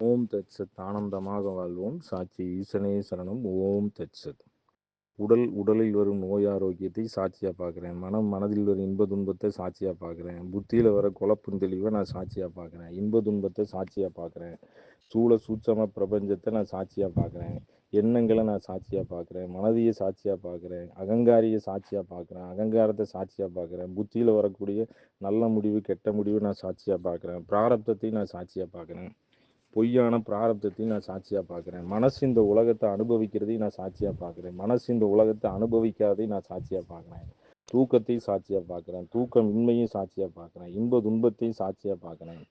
ஓம் தட்சத் ஆனந்தமாக வாழ்வோம் சாட்சி ஈசனே சரணம் ஓம் தட்சத் உடல் உடலில் வரும் நோய் ஆரோக்கியத்தை சாட்சியாக பார்க்குறேன் மனம் மனதில் வரும் இன்ப துன்பத்தை சாட்சியாக பார்க்குறேன் புத்தியில் வர குழப்பம் தெளிவை நான் சாட்சியாக பார்க்குறேன் இன்ப துன்பத்தை சாட்சியாக பார்க்குறேன் சூழ சூட்சம பிரபஞ்சத்தை நான் சாட்சியாக பார்க்குறேன் எண்ணங்களை நான் சாட்சியாக பார்க்குறேன் மனதியை சாட்சியாக பார்க்குறேன் அகங்காரியை சாட்சியாக பார்க்குறேன் அகங்காரத்தை சாட்சியாக பார்க்குறேன் புத்தியில் வரக்கூடிய நல்ல முடிவு கெட்ட முடிவு நான் சாட்சியாக பார்க்குறேன் பிராரப்தத்தையும் நான் சாட்சியாக பார்க்குறேன் பொய்யான பிராரப்தத்தையும் நான் சாட்சியாக பார்க்குறேன். மனசு இந்த உலகத்தை அனுபவிக்கிறதையும் நான் சாட்சியாக பார்க்குறேன். மனசு இந்த உலகத்தை அனுபவிக்காதையும் நான் சாட்சியாக பார்க்குறேன். தூக்கத்தையும் சாட்சியாக பார்க்குறேன். தூக்கம் இன்மையும் சாட்சியாக பார்க்குறேன். இன்ப துன்பத்தையும் சாட்சியாக பார்க்குறேன்.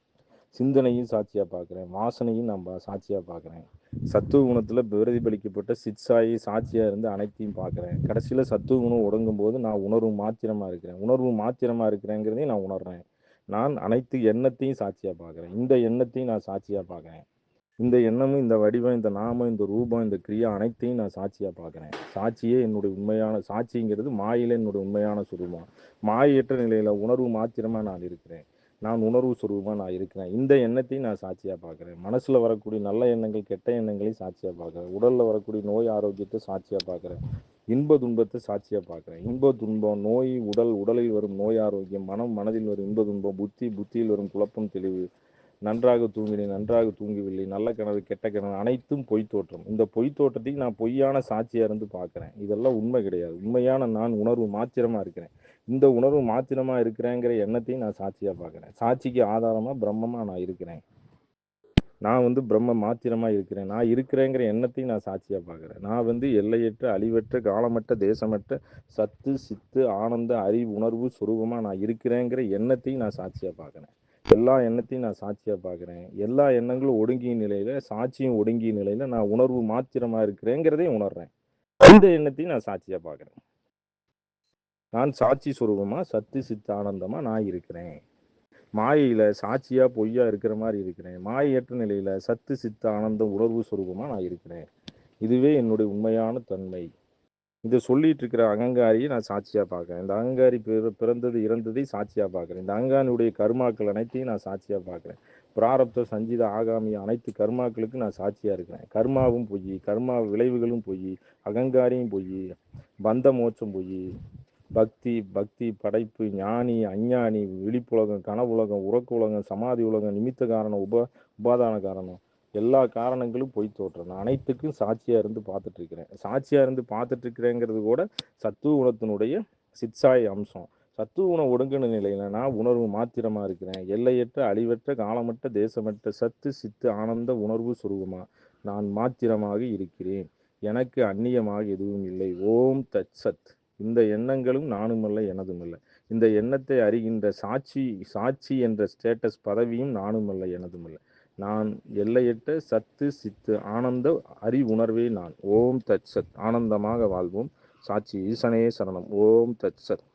சிந்தனையும் சாட்சியாக பார்க்குறேன். வாசனையும் நான் சாட்சியாக பார்க்குறேன். சத்துவ குணத்தில் பிரதிபலிக்கப்பட்ட சிற்சாயி சாட்சியாக இருந்து அனைத்தையும் பார்க்குறேன். கடைசியில் சத்துவ குணம் ஒடுங்கும் போது நான் உணர்வு மாத்திரமாக இருக்கிறேன். உணர்வு மாத்திரமாக இருக்கிறேங்கிறதையும் நான் உணர்றேன். நான் அனைத்து எண்ணத்தையும் சாட்சியாக பார்க்குறேன். இந்த எண்ணத்தையும் நான் சாட்சியாக பார்க்குறேன். இந்த எண்ணமும் இந்த வடிவம் இந்த நாமம் இந்த ரூபம் இந்த கிரியா அனைத்தையும் நான் சாட்சியாக பார்க்குறேன். சாட்சியே என்னுடைய உண்மையான சாட்சிங்கிறது மாயில என்னுடைய உண்மையான சுரூபம். மாயற்ற நிலையில் உணர்வு மாத்திரமாக நான் இருக்கிறேன். நான் உணர்வு சுரூபமாக நான் இருக்கிறேன். இந்த எண்ணத்தையும் நான் சாட்சியாக பார்க்குறேன். மனசில் வரக்கூடிய நல்ல எண்ணங்கள் கெட்ட எண்ணங்களையும் சாட்சியாக பார்க்குறேன். உடலில் வரக்கூடிய நோய் ஆரோக்கியத்தை சாட்சியாக பார்க்குறேன். இன்ப துன்பத்தை சாட்சியாக பார்க்குறேன். இன்ப துன்பம் நோய் உடல் உடலில் வரும் நோய் ஆரோக்கியம் மனம் மனதில் வரும் இன்ப துன்பம் புத்தி புத்தியில் வரும் குழப்பம் தெளிவு நன்றாக தூங்கினேன் நன்றாக தூங்கவில்லை நல்ல கனவு கெட்ட கனவு அனைத்தும் பொய் தோற்றம். இந்த பொய் தோற்றத்தையும் நான் பொய்யான சாட்சியாக இருந்து பார்க்குறேன். இதெல்லாம் உண்மை கிடையாது. உண்மையான நான் உணர்வு மாத்திரமாக இருக்கிறேன். இந்த உணர்வு மாத்திரமாக இருக்கிறேங்கிற எண்ணத்தையும் நான் சாட்சியாக பார்க்குறேன். சாட்சிக்கு ஆதாரமாக பிரம்மமாக நான் இருக்கிறேன். நான் வந்து பிரம்ம மாத்திரமாக இருக்கிறேன். நான் இருக்கிறேங்கிற எண்ணத்தையும் நான் சாட்சியாக பார்க்குறேன். நான் வந்து எல்லையற்ற அழிவற்ற காலமற்ற தேசமற்ற சத்து சித்து ஆனந்த அறிவு உணர்வு சுரூபமாக நான் இருக்கிறேங்கிற எண்ணத்தையும் நான் சாட்சியாக பார்க்குறேன். எல்லா எண்ணத்தையும் நான் சாட்சியாக பார்க்குறேன். எல்லா எண்ணங்களும் ஒடுங்கிய நிலையில் சாட்சியும் ஒடுங்கிய நிலையில் நான் உணர்வு மாத்திரமாக இருக்கிறேங்கிறதையும் உணர்றேன். இந்த எண்ணத்தையும் நான் சாட்சியாக பார்க்குறேன். நான் சாட்சி சுரூபமாக சத்து சித்து ஆனந்தமாக நான் இருக்கிறேன். மாயையில் சாட்சியாக பொய்யா இருக்கிற மாதிரி இருக்கிறேன். மாயற்ற நிலையில் சத்து சித்த ஆனந்தம் உணர்வு சுரூபமாக நான் இருக்கிறேன். இதுவே என்னுடைய உண்மையான தன்மை. இதை சொல்லிட்டு இருக்கிற அகங்காரியை நான் சாட்சியாக பார்க்குறேன். இந்த அகங்காரி பிற பிறந்தது இறந்ததை சாட்சியாக பார்க்குறேன். இந்த அகங்காரியுடைய கர்மாக்கள் அனைத்தையும் நான் சாட்சியாக பார்க்குறேன். பிராரப்த சஞ்சித ஆகாமி அனைத்து கர்மாக்களுக்கும் நான் சாட்சியாக இருக்கிறேன். கர்மாவும் பொய் கர்மா விளைவுகளும் பொய் அகங்காரியும் பொய் பந்த மோட்சம் பொய் பக்தி பக்தி படைப்பு ஞானி அஞ்ஞானி விழிப்புலகம் கனவுலகம் உறக்க உலகம் சமாதி உலகம் நிமித்த காரணம் உப உபாதான காரணம். எல்லா காரணங்களும் பொய் தோற்றம். நான் அனைத்துக்கும் சாட்சியாக இருந்து பார்த்துட்டு இருக்கிறேன் சாட்சியாக இருந்து பார்த்துட்டு இருக்கிறேங்கிறது கூட சத்துவ குணத்தினுடைய சிற்சாய் அம்சம். சத்துவ குணம் ஒடுங்கின நிலையில நான் உணர்வு மாத்திரமா இருக்கிறேன். எல்லையற்ற அழிவற்ற காலமற்ற தேசமற்ற சத்து சித்து ஆனந்த உணர்வு சுரூபமா நான் மாத்திரமாக இருக்கிறேன். எனக்கு அந்நியமாக எதுவும் இல்லை. ஓம் தத் சத். இந்த எண்ணங்களும் நானுமல்ல எனதுமல்ல. இந்த எண்ணத்தை அறிகின்ற சாட்சி சாட்சி என்ற ஸ்டேட்டஸ் பதவியும் நானுமல்ல எனதுமல்ல. நான் எல்லையிட்ட சத்து சித்து ஆனந்த அறி உணர்வே நான். ஓம் தத் சத். ஆனந்தமாக வாழ்வோம். சாட்சி ஈசனே சரணம். ஓம் தத் சத்.